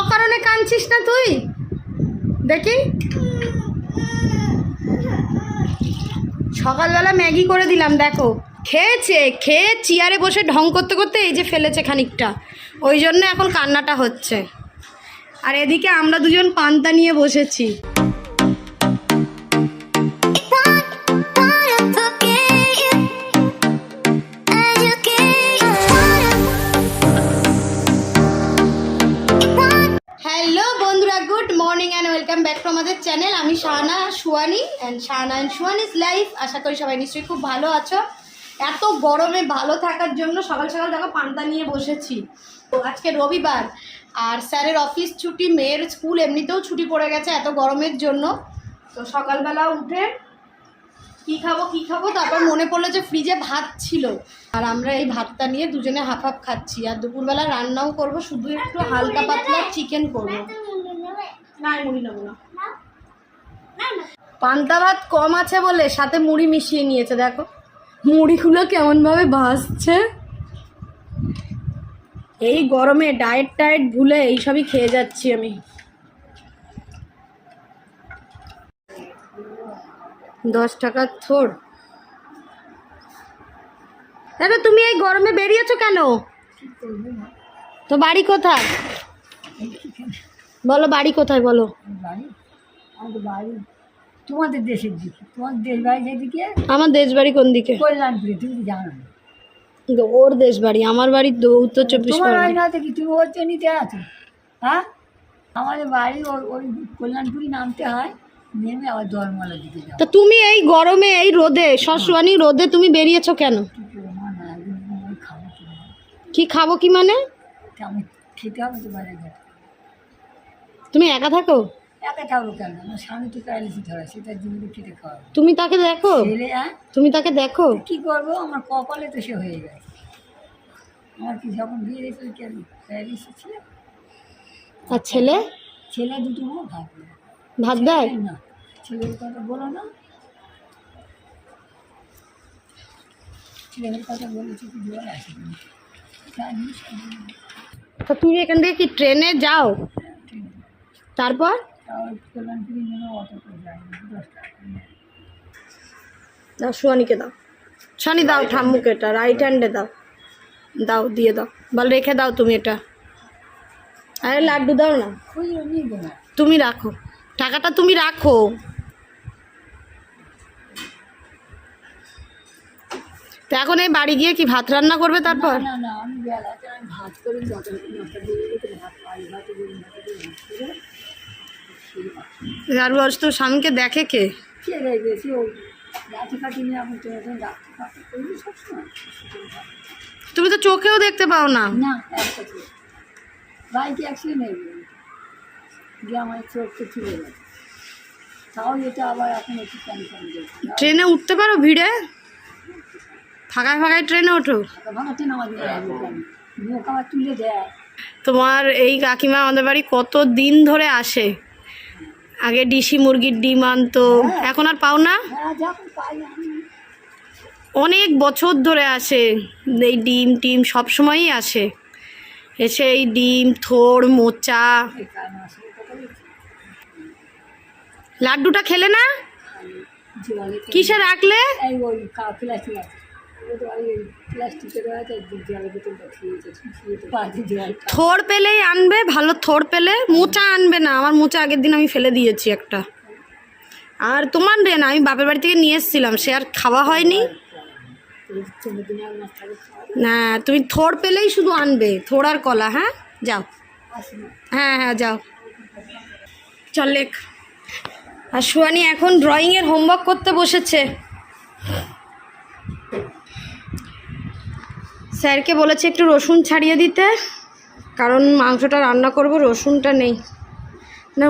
অকারণে কাঁদছিস না তুই? দেখি। সকালবেলা ম্যাগি করে দিলাম, দেখো। খেয়েছে, খেয়ে চেয়ারে বসে ঢং করতে করতে এই যে ফেলেছে খানিকটা। ওই জন্য এখন কান্নাটা হচ্ছে। আর এদিকে আমরা দুজন পান্তা নিয়ে বসেছি। চ্যানেল আমি Shahana Suyani and Shahana and Suyani's life আশা করি সবাই নিশ্চয়ই খুব ভালো আছো। এত গরমে ভালো থাকার জন্য সকাল সকাল দেখো পান্তা নিয়ে বসেছি। তো আজকে রবিবার আর স্যারের অফিস ছুটি মেয়ের স্কুল এমনিতেও ছুটি পড়ে গেছে এত গরমের জন্য। তো সকালবেলা উঠে কি খাব কি খাব? তারপর মনে পড়ল যে ফ্রিজে ভাত ছিল। আর আমরা এই ভাতটা নিয়ে দুজনে হাফ হাফ খাচ্ছি। আর দুপুরবেলা রান্নাও করব শুধু একটু হালকা পাতলা চিকেন করব। না মুড়ি নেব না। পান্তা ভাত কম আছে বলে সাথে মুড়ি মিশিয়ে নিয়েছে, দেখো। মুড়িগুলো কেমনভাবে ভাসছে এই গরমে ডায়েট টায়েট ভুলে এইসবই খেয়ে যাচ্ছি আমি। দশ টাকার থোড়। দাদা তুমি এই গরমে বেরিয়েছো কেন? তো বাড়ি কোথায়? বলো, বাড়ি কোথায় বলো? বাড়ি। তোমাদের দেশের দিকে তোমার দেশ বাড়ি যেদিকে? আমার দেশ বাড়ি কোন দিকে? কল্যাণপুরে তুমি তো জানো না। ওর দেশ বাড়ি আমার বাড়ি উত্তর চব্বিশ তোমার বাড়ি না থেকে তুমি ওর নিতে আছো হ্যাঁ? আমাদের বাড়ি ওই ওই কল্যাণপুরি নামতে হয় নেমে আবার দরমালা দিকে যাও। তা তুমি এই গরমে এই রোদে সসওয়ানি রোদে তুমি বেরিয়েছো কেন? কি খাব কি কি মানে? খেতে হবে তো যাব। তুমি একা থাকো? একা কেন? আমার স্বামী তো প্যারালিসিস ধরা সেটা জীবনে খেতে খাওয়াবো। তুমি তাকে দেখো? ছেলে হ্যাঁ? তুমি তাকে দেখো? কী করব? আমার কপালে তো সে হয়ে গেছে। আমার কি যখন বিয়ে দিয়েছিল কেন প্যারালিসিস ছিল আর ছেলে? ছেলে দুটো ভাত দেয়। ভাত দেয়? না ছেলের কথা বলো না। ছেলের কথা বলেছি কি তা তুমি এখান থেকে কি ট্রেনে যাও? তারপর? দাও সোয়ানিকে দাও সোয়ানি দাও ঠাম্মুকে এটা রাইট হ্যান্ডে দাও দাও দিয়ে দাও বল রেখে দাও তুমি এটা আরে লাড্ডু দাও না তুমি রাখো টাকাটা তুমি রাখো তো এখন এই বাড়ি গিয়ে কি ভাত রান্না করবে তারপর না না আমি বেলাতে আমি ভাত আর বলছ তো স্বামীকে দেখে কে? ছেড়ে গেছি ও লাঠি কাটি নিয়ে আমি তো এখন ডাক্তার ফাক্তার করি সবসময়। তুমি তো চোখেও দেখতে পাও না। না একটা চোখ। বাইকে অ্যাক্সিডেন্ট হয়ে গেল গিয়ে আমার চোখটা চলে গেল তাও এটা আবার এখন একটু কনফার্ম ট্রেনে উঠতে পারো ভিড়ে? ফাঁকায় ফাঁকায় ট্রেনে ওঠো। ভাঙাতে নামাতে লাগবে মুখ আবার তুলে দেয়। তোমার এই কাকিমা আমাদের বাড়ি কত দিন ধরে আসে? আগে ডিসি মুরগির ডিম আনতো এখন আর পাও না? হ্যাঁ অনেক বছর ধরে আসে এই ডিম টিম সব সময়ই আসে। এসে এই ডিম থোড় মোচা। লাড্ডুটা খেলে না? জলে কিসে রাখলে? থোড় পেলেই আনবে ভালো থোড় পেলে মোচা আনবে না। আমার মোচা আগের দিন আমি ফেলে দিয়েছি একটা। আর তোমার রে না আমি বাপের বাড়ি থেকে নিয়ে এসেছিলাম সে আর খাওয়া হয়নি। না তুমি থোড় পেলেই শুধু আনবে থোড় আর কলা হ্যাঁ? যাও। হ্যাঁ হ্যাঁ যাও। চল লেখ। আর সুয়ানি এখন ড্রয়িংয়ের হোমওয়ার্ক করতে বসেছে। স্যারকে বলেছে একটু রসুন ছাড়িয়ে দিতে কারণ মাংসটা রান্না করব রসুনটা নেই। না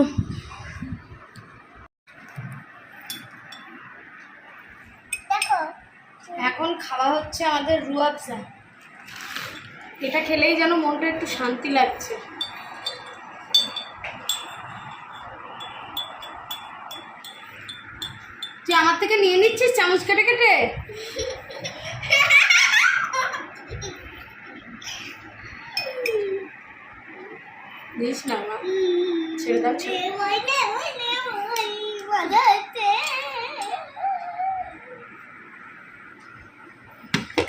এখন খাওয়া হচ্ছে আমাদের রুয়াবজা এটা খেলেই যেন মনটা একটু শান্তি লাগছে। তুই আমার থেকে নিয়ে নিচ্ছিস চামচ কেটে কেটে? দিস না, মা। ছেড়ে দাও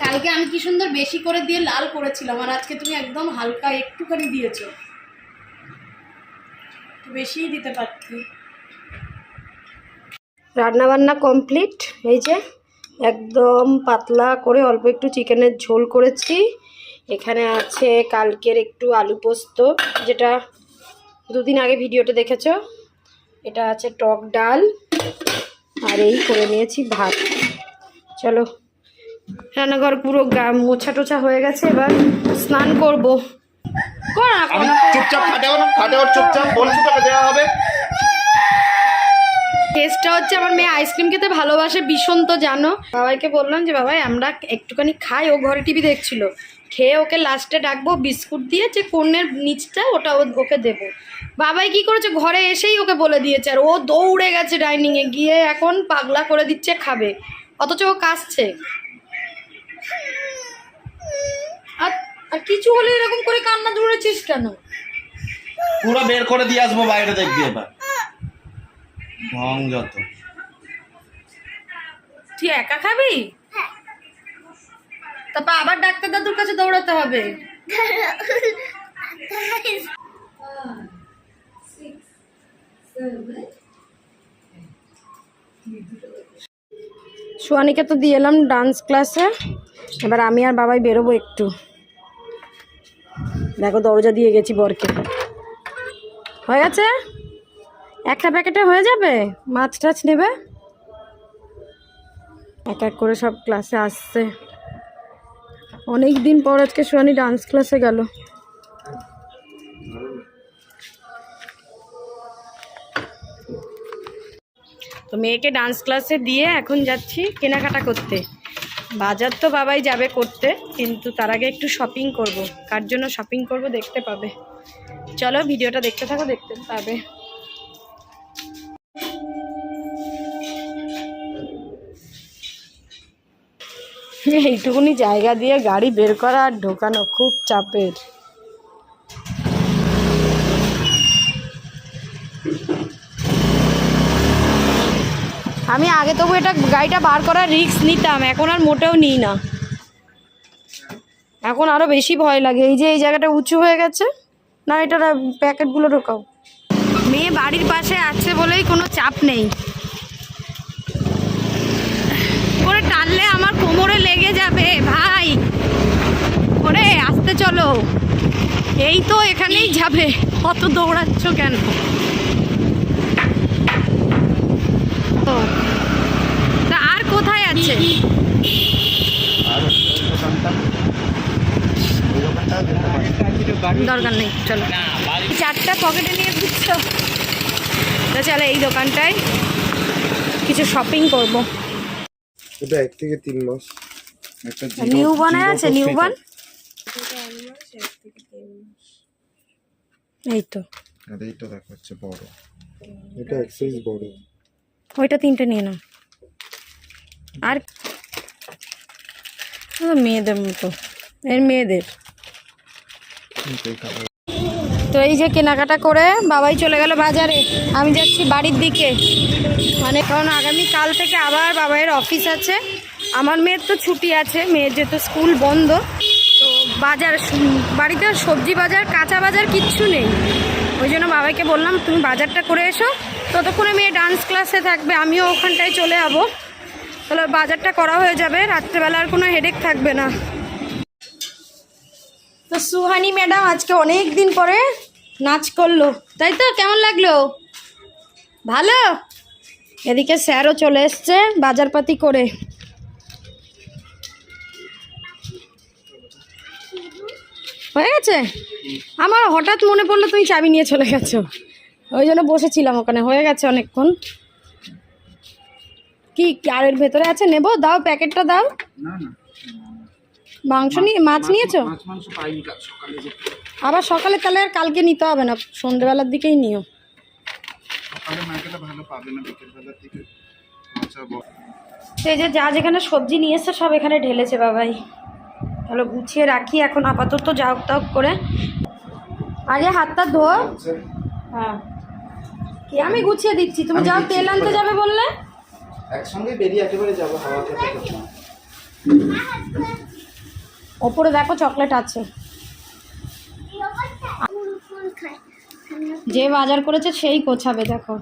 কালকে আমি কি সুন্দর বেশি করে দিয়ে লাল করেছিলাম, আর আজকে তুমি একদম হালকা একটুখানি দিয়েছ। বেশিই দিতে পারতি। রান্না বান্না কমপ্লিট, এই যে একদম পাতলা করে অল্প একটু চিকেনের ঝোল করেছি। এখানে আছে কালকের একটু আলু পোস্ত যেটা দুদিন আগে ভিডিওটা দেখেছ। এটা আছে টক ডাল আর এই করে নিয়েছি ভাত। চলো রান্নাঘর পুরো মোছা টোছা হয়ে গেছে এবার স্নান করব। চুপচাপ খাটে ওর খাটে ওর চুপচাপ বলছি তোকে দেওয়া হবে। টেস্টটা হচ্ছে আমার মেয়ে আইসক্রিম খেতে ভালোবাসে ভীষণ তো জানো। বাবাইকে বললাম যে বাবাই আমরা একটুখানি খাই। ও ঘরে টিভি দেখছিল। খেয়ে ওকে লাস্টে ডাকবো বিস্কুট দিয়ে যে কোণের নিচটা ওটা ওকে দেবো। বাবাই কি করেছে? ঘরে এসেই ওকে বলে দিয়েছে আর ও দৌড়ে গেছে ডাইনিংয়ে গিয়ে এখন পাগলা করে দিচ্ছে খাবে। অথচ ও কাশছে আর আর কিছু হলে এরকম করে কান্না জুড়েছিস কেন? পুরো বের করে দিয়ে আসব বাইরে দেখবি এবার। ঢং যত তুই একা খাবি? তারপর আবার ডাক্তার দাদুর কাছে দৌড়াতে হবে। সোয়ানিকে তো দিয়ে এলাম ডান্স ক্লাসে এবার আমি আর বাবাই বেরোবো একটু। দেখো দরজা দিয়ে গেছি বরকে। হয়ে গেছে? একটা প্যাকেটে হয়ে যাবে? মাছ টাছ নেবে? এক এক করে সব ক্লাসে আসছে। অনেক দিন পর আজকে সোয়ানি ডান্স ক্লাসে গেল। তো মেয়েকে ডান্স ক্লাসে দিয়ে এখন যাচ্ছি কেনাকাটা করতে। বাজার তো বাবাই যাবে করতে, কিন্তু তার আগে একটু শপিং করব। কার জন্য শপিং করব দেখতে পাবে। চলো ভিডিওটা দেখতে থাকো, দেখতে পাবে। এইটুকুনি জায়গা দিয়ে গাড়ি বের করা আর ঢোকানো খুব চাপের। আমি আগে তবু এটা গাড়িটা বার করার রিস্ক নিতাম, এখন আর মোটেও নিই না। এখন আরও বেশি ভয় লাগে, এই যে এই জায়গাটা উঁচু হয়ে গেছে, না এটা প্যাকেটগুলো ঢোকাও। মেয়ে বাড়ির পাশে আছে বলেই কোনো চাপ নেই করে টানলে কোমরে লেগে যাবে, ভাই। ওরে, আসতে চলো। এই তো এখানেই যাবে। কত দৌড়াচ্ছ কেন? তা আর কোথায় আছে? দরকার নেই, চলো। চারটা পকেটে নিয়ে দিচ্ছ তো চলো, এই দোকানটায় কিছু শপিং করব। এটা এক থেকে তিন মাস। একটা নিউ বনে আছে নিউ বন এই তো। আর এইটা দেখাচ্ছে বড়। এটা এক সাইজ বড়। ওইটা তিনটে নিয়ে নাও। আর মেয়েদের মতো। এর মেয়েদের। তো এই যে কেনাকাটা করে বাবাই চলে গেল বাজারে। আমি যাচ্ছি বাড়ির দিকে। মানে কারণ আগামী কাল থেকে আবার বাবাইয়ের অফিস আছে। আমার মেয়ের তো ছুটি আছে, মেয়ের যেহেতু স্কুল বন্ধ, তো বাজার, বাড়িতে সবজি বাজার, কাঁচা বাজার কিচ্ছু নেই। ওই জন্য বাবাইকে বললাম, তুমি বাজারটা করে এসো। ততক্ষণে মেয়ে ডান্স ক্লাসে থাকবে, আমিও ওখানটায় চলে যাব। তাহলে বাজারটা করা হয়ে যাবে, রাত্রেবেলা আর কোনো হেডেক থাকবে না। তো সুহানি ম্যাডাম আজকে অনেক দিন পরে নাচ করল। তাই তো? কেমন লাগল? ভালো? এদিকে স্যারও চলে এসছে বাজারপাতি করে। হয়ে গেছে? আমার হঠাৎ মনে পড়ল তুমি চাবি নিয়ে চলে গেছো। ওই জন্য বসেছিলাম ওখানে হয়ে গেছে অনেকক্ষণ। কি আরের ভেতরে আছে? নেব? দাও প্যাকেটটা দাও। মাংস নিয়ে মাছ নিয়েছো? আবার সকালে তাহলে আর কালকে নিতে হবে না সন্ধ্যেবেলার দিকেই নিও। আচ্ছা এই যে যা যেখানে সবজি নিয়ে এসছে সব এখানে ঢেলেছে বাবাই। তাহলে গুছিয়ে রাখি এখন আপাতত যা যাওক তাওক করে। আগে হাতটা ধো। হ্যাঁ। কি আমি গুছিয়ে দিচ্ছি। তুমি যাও তেল আনতে যাবে বললে? একসঙ্গে বেরিয়ে একেবারে যাব হাওয়া খেতে। ওপরে দেখো চকলেট আছে। যে বাজার করেছে সেই গোছাবে দেখো।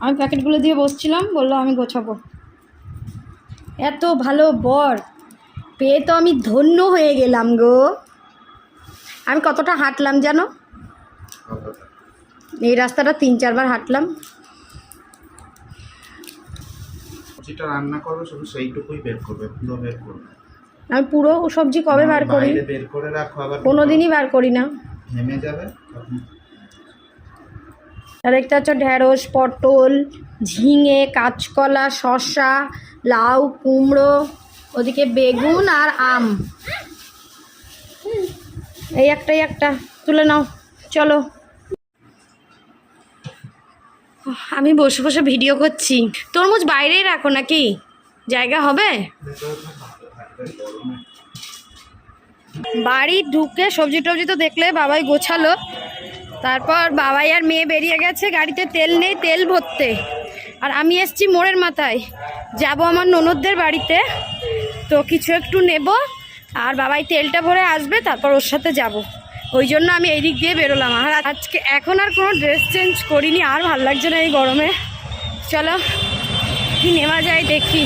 আমি প্যাকেটগুলো দিয়ে বসছিলাম বলল আমি গোছাবো। এত ভালো বর। পেয়ে তো আমি ধন্য হয়ে গেলাম গো। আমি কতটা হাঁটলাম জানো? এই রাস্তাটা তিন চারবার হাঁটলাম। রান্না করবে শুধু সেইটুকুই বের করবে পুরো বের করবে। আমি পুরো সবজি কবে বার করি? বের করে রাখো আবার কোনো দিনই বার করি না। ঘেমে যাবে তখন আর দেখতে পাচ্ছ ঢ্যাঁড়স পটল ঝিঙে কাঁচকলা শসা লাউ কুমড়ো। ওদিকে বেগুন আর আম। এই একটাই একটা, তুলে নাও, চলো। আমি বসে বসে ভিডিও করছি। তরমুজ বাইরেই রাখো নাকি? জায়গা হবে? বাড়ি ঢুকে সবজি টবজি তো দেখলে বাবাই গোছালো। তারপর বাবাই আর মেয়ে বেরিয়ে গেছে, গাড়িতে তেল নেই, তেল ভরতে। আর আমি এসছি মোড়ের মাথায়। যাব আমার ননদদের বাড়িতে। তো কিছু একটু নেব আর বাবাই তেলটা ভরে আসবে, তারপর ওর সাথে যাব। ওই জন্য আমি এই দিক দিয়ে বেরোলাম। আর আজকে এখন আর কোনো ড্রেস চেঞ্জ করিনি, আর ভালো লাগছে না এই গরমে। চলো, কি নেওয়া যায় দেখি।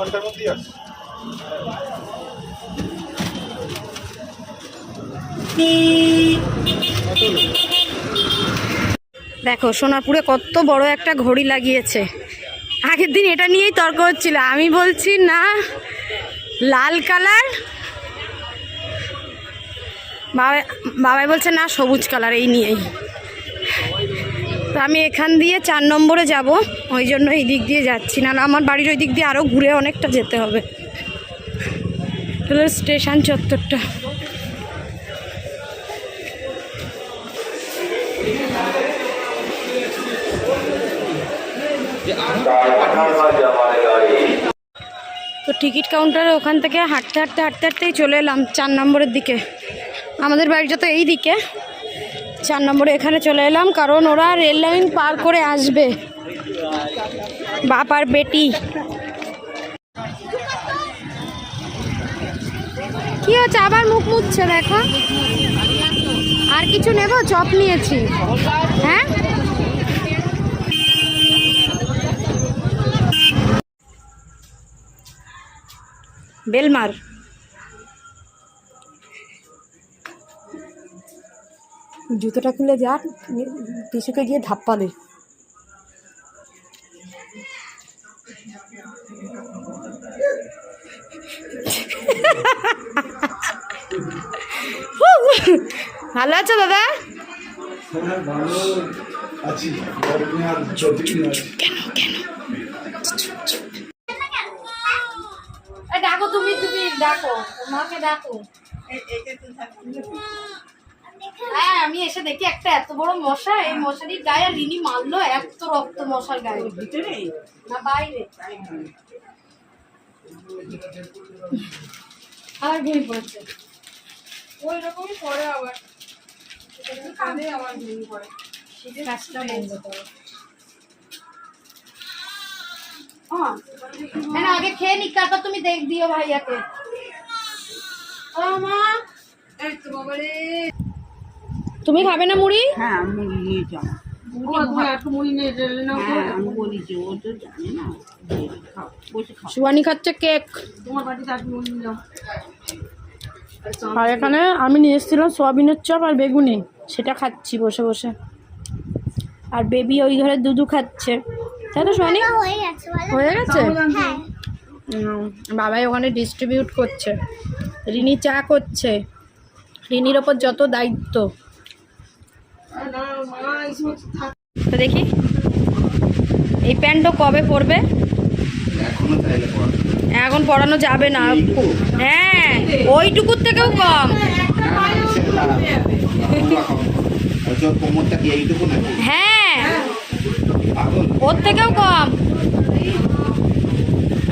ঘণ্টার মধ্যেই আসছে দেখো, সোনারপুরে কত বড় একটা ঘড়ি লাগিয়েছে। আগের দিন এটা নিয়েই তর্ক হচ্ছিল। আমি বলছি, না, লাল কালার। বাবা, বাবাই বলছে, না, সবুজ কালার, এই নিয়েই। আমি এখান দিয়ে চার নম্বরে যাব, ওই জন্য এই দিক দিয়ে যাচ্ছি। না আমার বাড়ির ওই দিক দিয়ে আরও ঘুরে অনেকটা যেতে হবে। স্টেশন চত্বরটা। তো টিকিট কাউন্টারে ওখান থেকে হাঁটতে হাঁটতে হাঁটতে হাঁটতেই চলে এলাম চার নম্বরের দিকে। আমাদের বাড়িটা তো এই দিকে। চার নম্বরে এখানে চলে এলাম, কারণ ওরা রেল লাইন পার করে আসবে। বাপ আর বেটি। কি হচ্ছে? আবার মুখ মুছছে, দেখো। আর কিছু নেব? চপ নিয়েছি। হ্যাঁ? বেলমার। জুতোটা খুলে যাক পিছুকে গিয়ে ধাপ্পা দে ভালো আছো দাদা? ডাকো তুমি তুমি ডাকো। মাকে ডাকো। হ্যাঁ আমি এসে দেখি একটা এত বড় মশা এই মশারির গায়ে আর রিনি মারলো এত রক্ত মশার গায়ে। ভিতরে? না বাইরে। আবার ঘুমিয়ে পড়েছে। ওই রকমই পরে আবার কাঁদে আবার ঘুমিয়ে পড়ে। কাজটা বন্ধ করো। হ্যাঁ। আগে খেয়ে নি তারপর তুমি দেখ দিও ভাইয়াকে। তুমি খাবে না মুড়ি? হ্যাঁ আমি নিয়ে যাব। হ্যাঁ আমি বলেছি ও তো জানে না যে খাও বসে খাও। সুয়ানি খাচ্ছে কেক। তোমার বাড়িতে আসবে মুড়ি নিলাম আর এখানে আমি নিয়ে এসেছিলাম সোয়াবিনের চপ আর বেগুনি সেটা খাচ্ছি বসে বসে। আর বেবি ওই ঘরে দুধু খাচ্ছে। তাই তো সোয়ানি হয়ে গেছে হয়ে বাবাই ওখানে ডিস্ট্রিবিউট করছে। রিনি চা করছে। রিনির ওপর যত দায়িত্ব। তো দেখি। এই প্যান্টটা কবে পরবে? এখনও পড়ানো যাবে না। হ্যাঁ ওইটুকুর থেকেও কম। হ্যাঁ ওর থেকেও কম।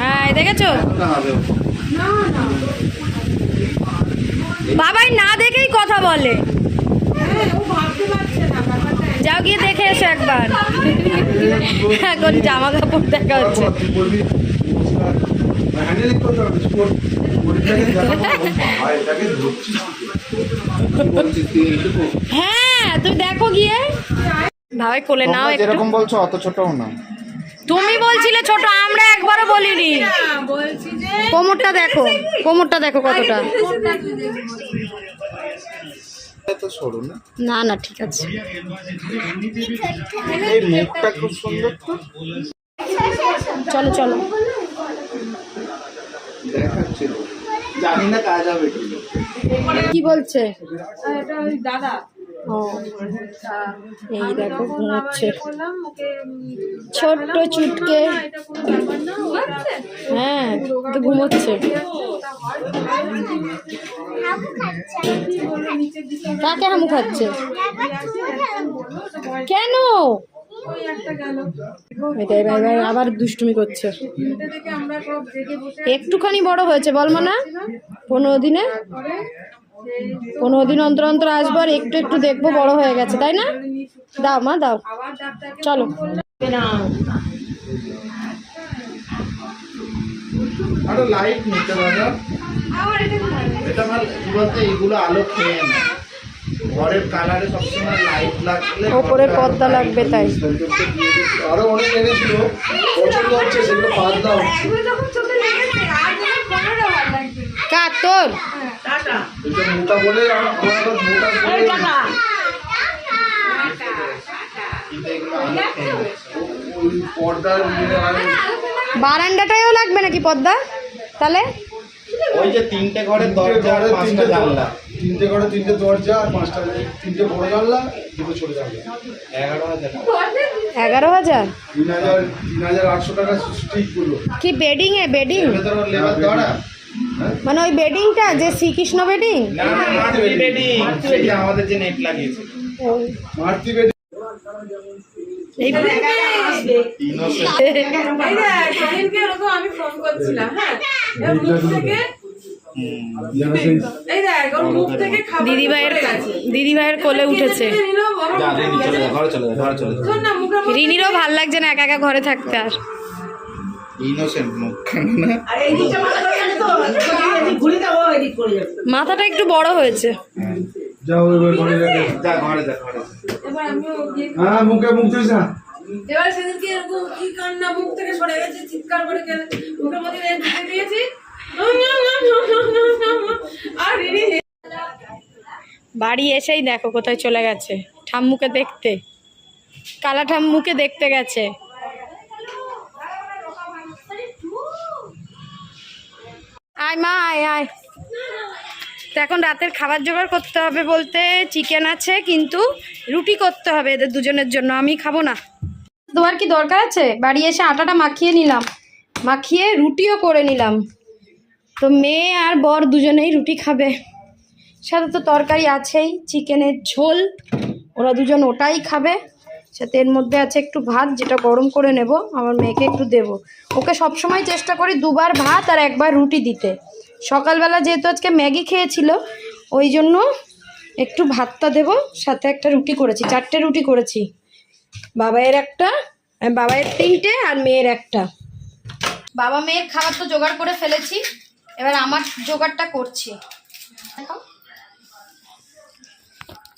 হ্যাঁ দেখেছ। বাবাই না দেখেই কথা বলে। যাও গিয়ে দেখে এসো একবার। এখন জামা কাপড় দেখা হচ্ছে। হ্যাঁ তুমি দেখো গিয়ে। ভাই কোলে নাও একটু। বলছো অত ছোটও না। তুমি বলছিলে ছোট আমরা একবারও বলিনি। কোমরটা দেখো কোমরটা দেখো কতটা। না? না না ঠিক আছে। এই মুখটা খুব সুন্দর তো। চলো চলো। কি। বলছে? দাদা। এই দেখো ঘুমাচ্ছে। ছোট্ট চুটকে। হ্যাঁ তো ঘুমোচ্ছে কাকে হামু খাচ্ছে? কেন? একটা গেল। এবার আবার দুষ্টুমি করছে। একটুখানি বড় হয়েছে বল না পনেরো দিনে। পনেরো দিন অন্তর অন্তর আসব আর একটু একটু দেখব বড় হয়ে গেছে তাই না? দাও মা দাও। চলো। আরও লাইট নিতে দাদা এটা আমার কি বলতে আলো খেয়ে না ঘরের কালারে সবসময় লাইট লাগলে ওপরে পর্দা লাগবে তাই। আরও অনেক এনেছিল পছন্দ হচ্ছে সেগুলো বাদ দাও কার তোর এটা মোটা বলে আমার আমার আবার মোটা বলে কিন্তু এগুলো আলো খেয়ে না। ওই পর্দার আরও বারান্দাটায়ও লাগবে নাকি পর্দা তাহলে? ওই যে তিনটে ঘরের দরজা আর পাঁচটা তিনটে জানলা। তিনটে ঘরে তিনটে দরজা আর পাঁচটা তিনটে বড় জানলা দুটো ছোট জানলা। এগারো হাজার। এগারো হাজার? তিন হাজার তিন হাজার আটশো টাকা স্টিকগুলো কি বেডিং এ? বেডিং লেবার দড়া মানে ওই বেডিংটা যে শ্রীকৃষ্ণ বেডিং? না না মাতৃ বেডিং। সেটা আমাদের যে নেট লাগিয়েছে। মারতি বেডি। এই ইনোসেন্ট সেদিনকে এরকম আমি ফোন করছিলাম হ্যাঁ? থেকে দিদিভাইয়ের দিদিভাইয়ের কোলে উঠেছে। রিনিরও ভালো লাগছে না একা একা ঘরে থাকতে আর। ইনোসেন্ট মুখ না মাথাটা একটু বড় হয়েছে। যাও এবার ঘরে যা ঘরে যা ঘরে যা। এবার আমিও গিয়ে হ্যাঁ মুখে মুখ দিস না এবার সেদিনকে এরকম কি কান্না মুখ থেকে সরে গেছে চিৎকার করে মুখের মধ্যে ঢুকে দিয়েছি। আর বাড়ি এসেই দেখো কোথায় চলে গেছে ঠাম্মুকে দেখতে। কালা ঠাম্মুকে দেখতে গেছে। আয় মা, আয় আয়। তো এখন রাতের খাবার জোগাড় করতে হবে বলতে চিকেন আছে, কিন্তু রুটি করতে হবে এদের দুজনের জন্য, আমি খাব না। তোমার কি দরকার আছে? বাড়ি এসে আটাটা মাখিয়ে নিলাম। মাখিয়ে রুটিও করে নিলাম। তো মেয়ে আর বর দুজনেই রুটি খাবে। সাথে তো তরকারি আছেই চিকেনের ঝোল, ওরা দুজন ওটাই খাবে। সাথে এর মধ্যে আছে একটু ভাত, যেটা গরম করে নেব। আমার মেয়েকে একটু দেব। ওকে সবসময় চেষ্টা করি দুবার ভাত আর একবার রুটি দিতে। সকালবেলা যেহেতু আজকে ম্যাগি খেয়েছিল, ওই জন্য একটু ভাতটা দেব, সাথে একটা রুটি করেছি, চারটে রুটি করেছি। বাবাইয়ের একটা আর বাবাইয়ের তিনটে আর মেয়ের একটা। বাবা মেয়ের খাবার তো জোগাড় করে ফেলেছি, এবার আমার জোগাড়টা করছি।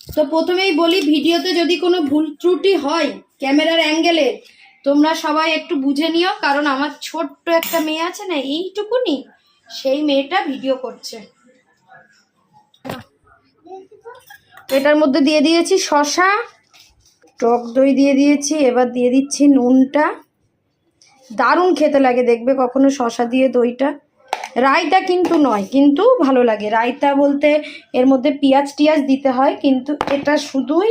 তো প্রথমেই বলি, ভিডিওতে যদি কোনো ভুল ত্রুটি হয় ক্যামেরার অ্যাঙ্গেলে, তোমরা সবাই একটু বুঝে নিও, কারণ আমার ছোট্ট একটা মেয়ে আছে না, এইটুকুনি, সেই মেয়েটা ভিডিও করছে। এটার মধ্যে দিয়ে দিয়েছি শশা, টক দই দিয়ে দিয়েছি, এবার দিয়ে দিচ্ছি নুনটা। দারুণ খেতে লাগে দেখবে কখনো শশা দিয়ে দইটা। রায়তা কিন্তু নয়, কিন্তু ভালো লাগে। রায়তা বলতে এর মধ্যে পেঁয়াজ টিয়াজ দিতে হয়, কিন্তু এটা শুধুই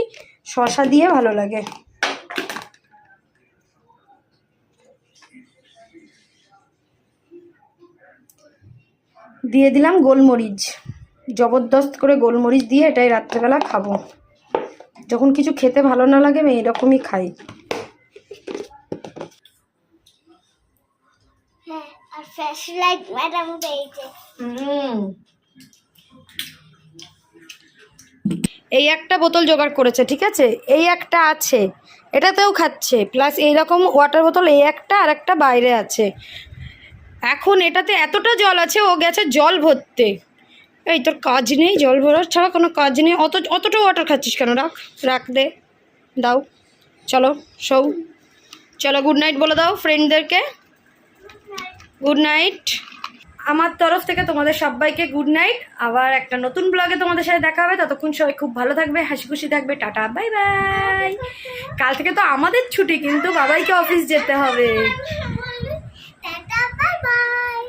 শশা দিয়ে ভালো লাগে। দিয়ে দিলাম গোলমরিচ। জবরদস্ত করে গোলমরিচ দিয়ে এটাই রাত্রেবেলা খাব। যখন কিছু খেতে ভালো না লাগে, আমি এরকমই খাই হ্যাঁ আর ফ্ল্যাশ লাইট ম্যাডাম পেয়েছে এই একটা বোতল জোগাড় করেছে, ঠিক আছে? এই একটা আছে। এটাতেও খাচ্ছে। প্লাস এইরকম ওয়াটার বোতল এই একটা আর একটা বাইরে আছে। এখন এটাতে এতটা জল আছে, ও গেছে জল ভরতে। এই তোর কাজ নেই, জল ভরার ছাড়া কোনো কাজ নেই। অত, অতটা ওয়াটার খাচ্ছিস কেন? রাখ রাখ দে। দাও। চলো সৌ চলো গুড নাইট বলে দাও ফ্রেন্ডদেরকে গুড নাইট আমার তরফ থেকে তোমাদের সবাইকে গুড নাইট আবার একটা নতুন ব্লগে তোমাদের সাথে দেখা হবে। ততক্ষণ সবাই খুব ভালো থাকবে হাসি খুশি থাকবে। টাটা বাই বাই কাল থেকে তো আমাদের ছুটি কিন্তু বাবাইকে অফিস যেতে হবে। Bye bye